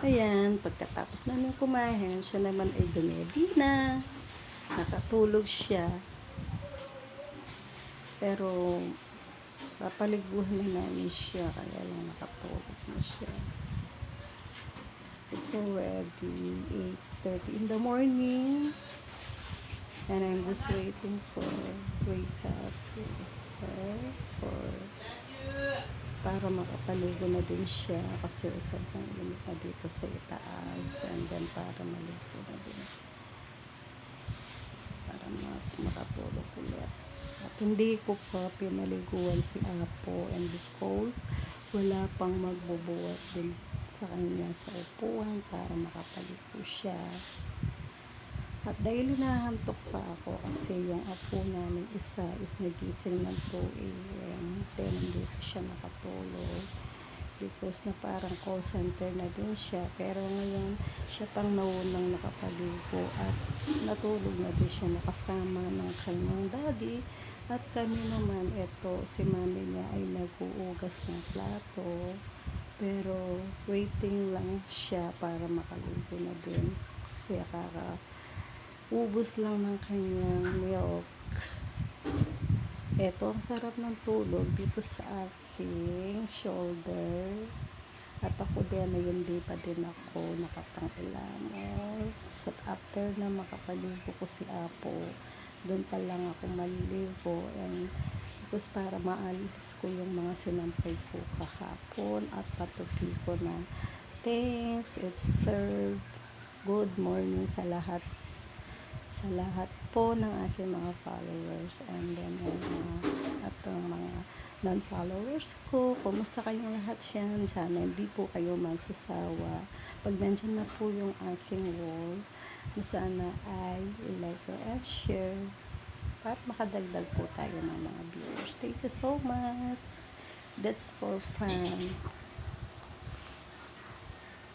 Ayan, pagkatapos namin kumain, siya naman ay dumedi na. Nakatulog siya. Pero, papaliguan na namin siya, kaya lang nakatulog na siya. It's already 8.30 in the morning. And I'm just waiting for wake up para makapaligo na din siya kasi sobrang init na dito sa itaas. And then para maligo na din. Para mak- makatulog ulit. At hindi ko pa pinaliguan si Apo and because wala pang magbubuhat din sa kanya sa upuan para makapaligo siya. At dahil nahantok pa ako kasi yung apo namin isa is nagising ng 2 a.m. Then hindi pa siya nakatulog because na parang call center na din siya. Pero ngayon siya pang naunang nakapaligo at natulog na din siya nakasama ng kanyang daddy. At kami naman, eto, si mami niya ay nag-uugas ng plato. Pero waiting lang siya para makaligo na din. Kasi kaka ubos lang ng kanyang milk. Eto, ang sarap ng tulog dito sa aking shoulder. At ako din, ayun di pa din ako nakapangilamos. At after na makapaligo ko si Apo, doon pa lang ako maligo and tapos para maalis ko yung mga sinampay ko kahapon at patuti ko na thanks, it's served. Good morning sa lahat sa lahat po ng aking mga followers and then mga at ang mga non-followers ko. Kumusta kayong lahat yan? Sana hindi po kayo magsasawa. Pag nandyan na po yung aking wall, na sana ay like or and share para makadagdag po tayo ng mga viewers. Thank you so much. That's for fun.